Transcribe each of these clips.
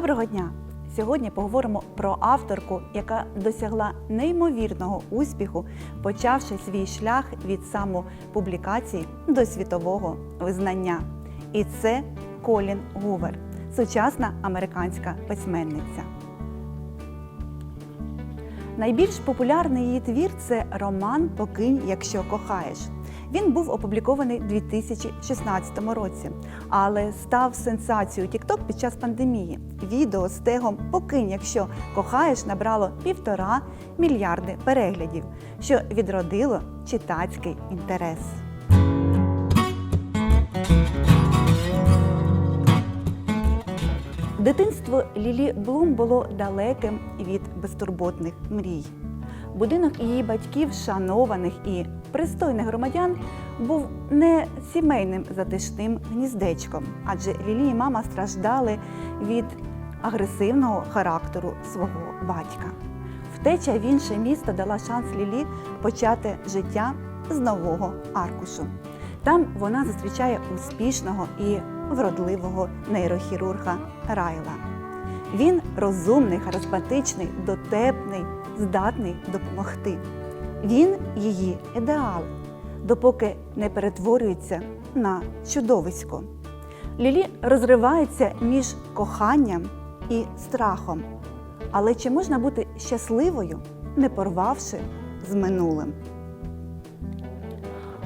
Доброго дня! Сьогодні поговоримо про авторку, яка досягла неймовірного успіху, почавши свій шлях від самопублікації до світового визнання. І це Колін Гувер, сучасна американська письменниця. Найбільш популярний її твір це роман Покинь, якщо кохаєш. Він був опублікований у 2016 році, але став сенсацією TikTok під час пандемії. Відео з тегом Покинь, якщо кохаєш, набрало півтора мільярди переглядів, що відродило читацький інтерес. Дитинство Лілі Блум було далеким від безтурботних мрій. Будинок її батьків, шанованих і пристойних громадян, був не сімейним затишним гніздечком, адже Лілі і мама страждали від агресивного характеру свого батька. Втеча в інше місто дала шанс Лілі почати життя з нового аркушу. Там вона зустрічає успішного і вродливого нейрохірурга Райла. Він розумний, харизматичний, дотепний, здатний допомогти. Він її ідеал, допоки не перетворюється на чудовисько. Лілі розривається між коханням і страхом. Але чи можна бути щасливою, не порвавши з минулим?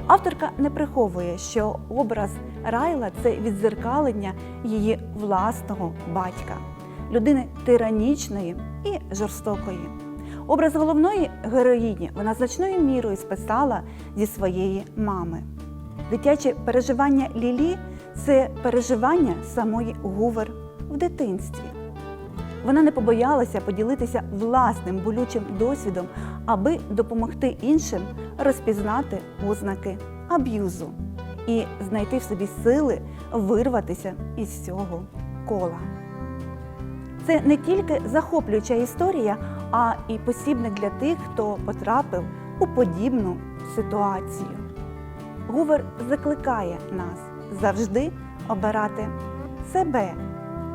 Авторка не приховує, що образ Райла це відзеркалення її власного батька, людини тиранічної і жорстокої. Образ головної героїні вона значною мірою списала зі своєї мами. Дитяче переживання Лілі це переживання самої Гувер в дитинстві. Вона не побоялася поділитися власним болючим досвідом, аби допомогти іншим розпізнати ознаки аб'юзу і знайти в собі сили вирватися із цього кола. Це не тільки захоплююча історія, а і посібник для тих, хто потрапив у подібну ситуацію. Гувер закликає нас завжди обирати себе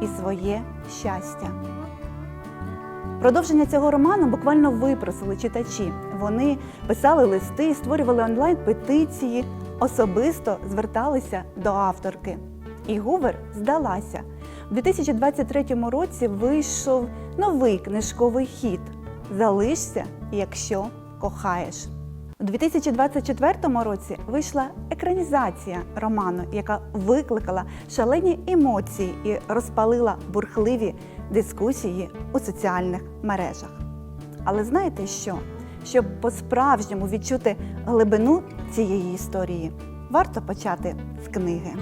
і своє щастя. Продовження цього роману буквально випросили читачі. Вони писали листи, створювали онлайн-петиції, особисто зверталися до авторки. І Гувер здалася. У 2023 році вийшов новий книжковий хід Залишся, якщо кохаєш. У 2024 році вийшла екранізація роману, яка викликала шалені емоції і розпалила бурхливі дискусії у соціальних мережах. Але знаєте що? Щоб по-справжньому відчути глибину цієї історії, варто почати з книги.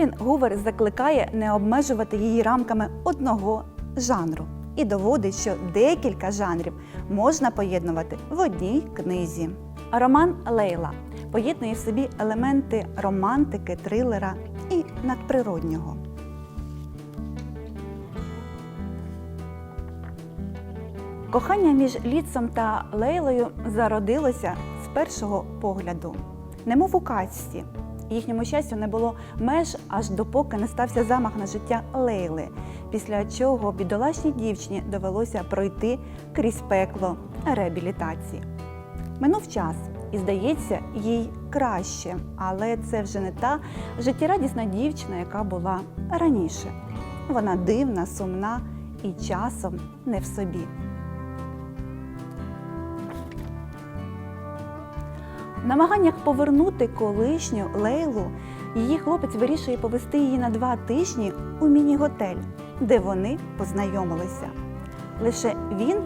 Колін Гувер закликає не обмежувати її рамками одного жанру і доводить, що декілька жанрів можна поєднувати в одній книзі. Роман Лейла поєднує в собі елементи романтики, трилера і надприроднього. Кохання між Ліцом та Лейлою зародилося з першого погляду, немов у казці. Їхньому щастю не було меж аж допоки не стався замах на життя Лейли, після чого бідолашній дівчині довелося пройти крізь пекло реабілітації. Минув час, і здається, їй краще, але це вже не та життєрадісна дівчина, яка була раніше. Вона дивна, сумна і часом не в собі. Намаганнях повернути колишню Лейлу, її хлопець вирішує повести її на два тижні у міні-готель, де вони познайомилися. Лише він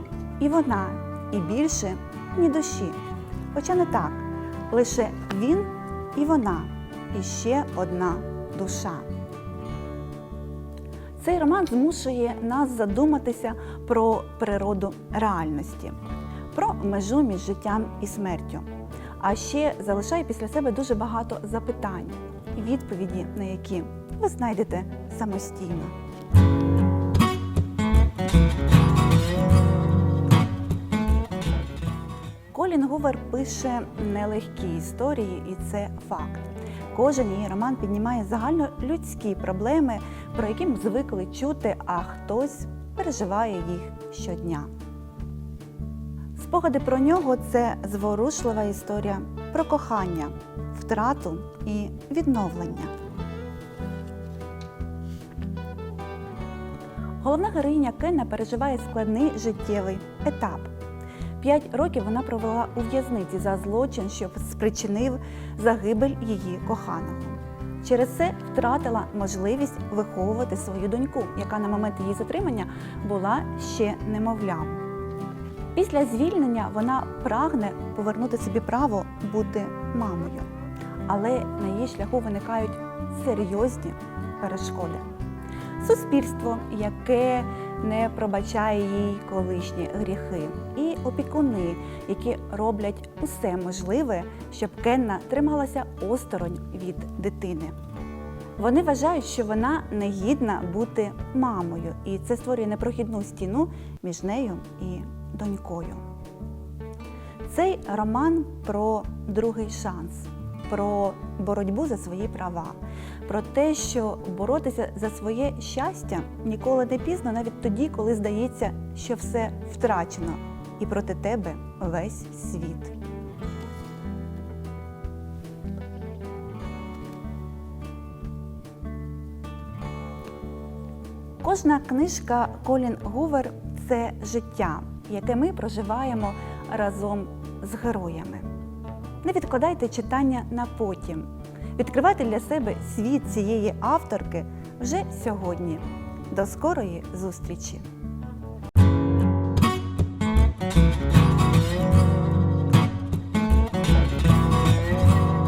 і вона, і більше ні душі. Хоча не так, лише він і вона, і ще одна душа. Цей роман змушує нас задуматися про природу реальності, про межу між життям і смертю а ще залишає після себе дуже багато запитань, відповіді на які ви знайдете самостійно. Колін Гувер пише нелегкі історії, і це факт. Кожен її роман піднімає загальнолюдські проблеми, про які ми звикли чути, а хтось переживає їх щодня. Спогади про нього це зворушлива історія про кохання, втрату і відновлення. Головна героїня Кенна переживає складний життєвий етап. П'ять років вона провела у в'язниці за злочин, що спричинив загибель її коханого. Через це втратила можливість виховувати свою доньку, яка на момент її затримання була ще немовлям. Після звільнення вона прагне повернути собі право бути мамою, але на її шляху виникають серйозні перешкоди. Суспільство, яке не пробачає їй колишні гріхи, і опікуни, які роблять усе можливе, щоб Кенна трималася осторонь від дитини. Вони вважають, що вона не гідна бути мамою, і це створює непрохідну стіну між нею і донькою. Цей роман про другий шанс, про боротьбу за свої права, про те, що боротися за своє щастя ніколи не пізно, навіть тоді, коли здається, що все втрачено, і проти тебе весь світ. Кожна книжка Колін Гувер це життя, яке ми проживаємо разом з героями. Не відкладайте читання на потім. Відкривайте для себе світ цієї авторки вже сьогодні. До скорої зустрічі!